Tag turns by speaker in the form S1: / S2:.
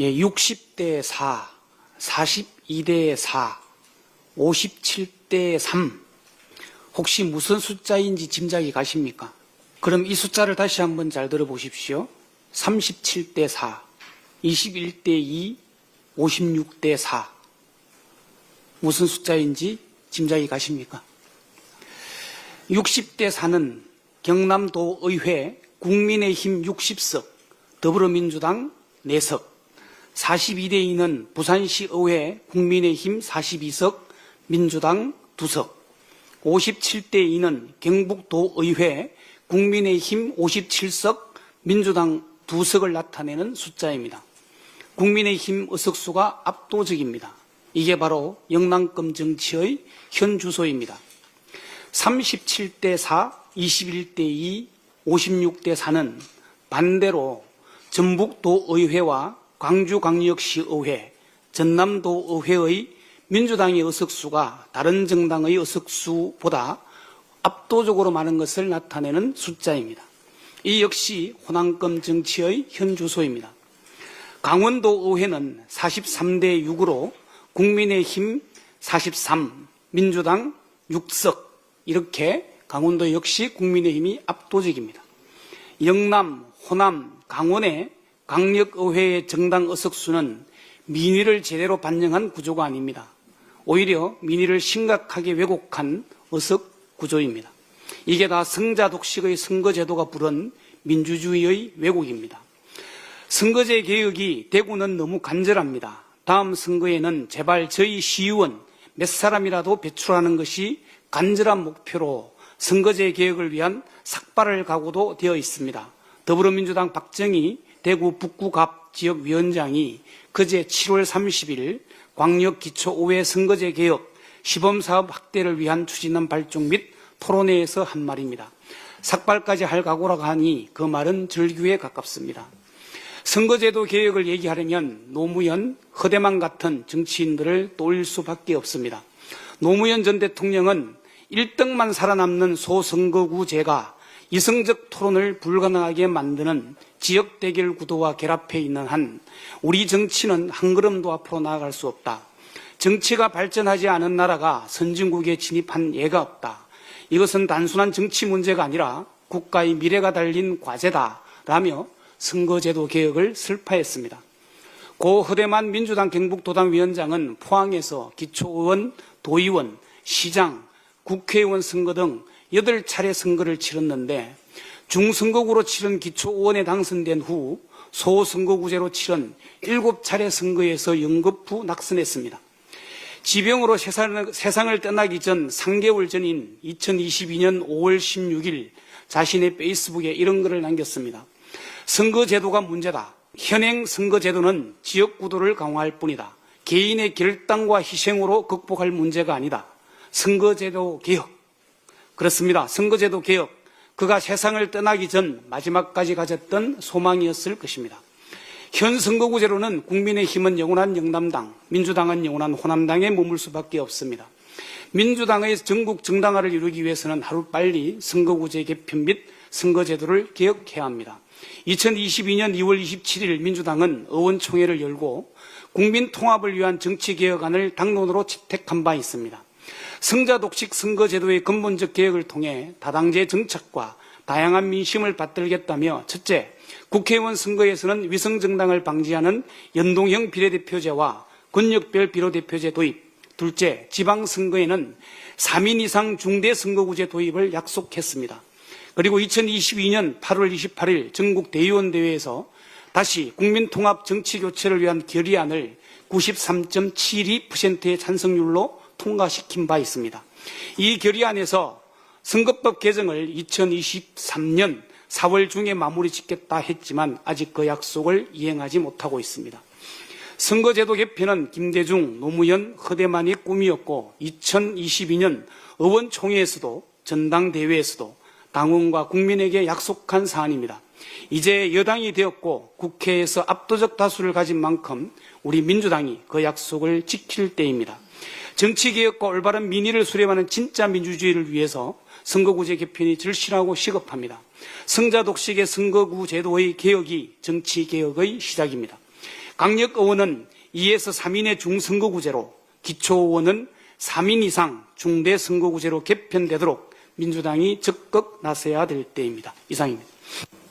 S1: 예, 60대 4, 42대 4, 57대 3. 혹시 무슨 숫자인지 짐작이 가십니까? 그럼 이 숫자를 다시 한번 잘 들어보십시오. 37대 4, 21대 2, 56대 4. 무슨 숫자인지 짐작이 가십니까? 60대 4는 경남도 의회 국민의힘 60석, 더불어민주당 4석, 42대 2는 부산시 의회 국민의힘 42석, 민주당 2석, 57대 2는 경북도 의회 국민의힘 57석, 민주당 2석을 나타내는 숫자입니다. 국민의힘 의석수가 압도적입니다. 이게 바로 영남권 정치의 현 주소입니다. 37대 4, 21대 2, 56대 4는 반대로 전북도 의회와 광주광역시 의회, 전남도 의회의 민주당의 의석수가 다른 정당의 의석수보다 압도적으로 많은 것을 나타내는 숫자입니다. 이 역시 호남권 정치의 현 주소입니다. 강원도 의회는 43대 6으로 국민의힘 43, 민주당 6석 이렇게 강원도 역시 국민의힘이 압도적입니다. 영남, 호남, 강원의 강력의회의 정당 의석수는 민의를 제대로 반영한 구조가 아닙니다. 오히려 민의를 심각하게 왜곡한 의석 구조입니다. 이게 다 성자 독식의 선거제도가 부른 민주주의의 왜곡입니다. 선거제 개혁이 대구는 너무 간절합니다. 다음 선거에는 제발 저희 시의원 몇 사람이라도 배출하는 것이 간절한 목표로 선거제 개혁을 위한 삭발을 각오도 되어 있습니다. 더불어민주당 박정희 대구 북구갑 지역위원장이 그제 7월 30일 광역기초의회 선거제 개혁 시범사업 확대를 위한 추진안 발족 및 토론회에서 한 말입니다. 삭발까지 할 각오라고 하니 그 말은 절규에 가깝습니다. 선거제도 개혁을 얘기하려면 노무현, 허대만 같은 정치인들을 떠올릴 수밖에 없습니다. 노무현 전 대통령은 1등만 살아남는 소선거구제가 이성적 토론을 불가능하게 만드는 지역 대결 구도와 결합해 있는 한 우리 정치는 한 걸음도 앞으로 나아갈 수 없다. 정치가 발전하지 않은 나라가 선진국에 진입한 예가 없다. 이것은 단순한 정치 문제가 아니라 국가의 미래가 달린 과제다 라며 선거제도 개혁을 설파했습니다. 고 허대만 민주당 경북도당 위원장은 포항에서 기초의원, 도의원, 시장, 국회의원 선거 등 8차례 선거를 치렀는데 중선거구로 치른 기초의원에 당선된 후 소선거구제로 치른 7차례 선거에서 연거푸 낙선했습니다. 지병으로 세상을, 세상 을 떠나기 전 3개월 전인 2022년 5월 16일 자신의 페이스북에 이런 글을 남겼습니다. 선거제도가 문제다. 현행 선거제도는 지역구도를 강화할 뿐이다. 개인의 결단과 희생으로 극복할 문제가 아니다. 선거제도 개혁. 그렇습니다. 선거제도 개혁. 그가 세상을 떠나기 전 마지막까지 가졌던 소망이었을 것입니다. 현 선거구제로는 국민의힘은 영원한 영남당, 민주당은 영원한 호남당에 머물 수밖에 없습니다. 민주당의 전국 정당화를 이루기 위해서는 하루빨리 선거구제 개편 및 선거제도를 개혁해야 합니다. 2022년 2월 27일 민주당은 의원총회를 열고 국민통합을 위한 정치개혁안을 당론으로 채택한 바 있습니다. 성자 독식 선거 제도의 근본적 개혁을 통해 다당제 정책과 다양한 민심을 받들겠다며 첫째, 국회의원 선거에서는 위성 정당을 방지하는 연동형 비례대표제와 권역별 비례대표제 도입, 둘째, 지방 선거에는 3인 이상 중대 선거구제 도입을 약속했습니다. 그리고 2022년 8월 28일 전국 대의원 대회에서 다시 국민통합 정치 교체를 위한 결의안을 93.72%의 찬성률로 통과시킨 바 있습니다. 이 결의안에서 선거법 개정을 2023년 4월 중에 마무리 짓겠다 했지만 아직 그 약속을 이행하지 못하고 있습니다. 선거제도 개편은 김대중, 노무현, 허대만의 꿈이었고 2022년 의원총회에서도 전당대회에서도 당원과 국민에게 약속한 사안입니다. 이제 여당이 되었고 국회에서 압도적 다수를 가진 만큼 우리 민주당이 그 약속을 지킬 때입니다. 정치개혁과 올바른 민의를 수렴하는 진짜 민주주의를 위해서 선거구제 개편이 절실하고 시급합니다. 성자 독식의 선거구 제도의 개혁이 정치개혁의 시작입니다. 강력 의원은 2에서 3인의 중선거구제로, 기초의원은 3인 이상 중대 선거구제로 개편되도록 민주당이 적극 나서야 될 때입니다. 이상입니다.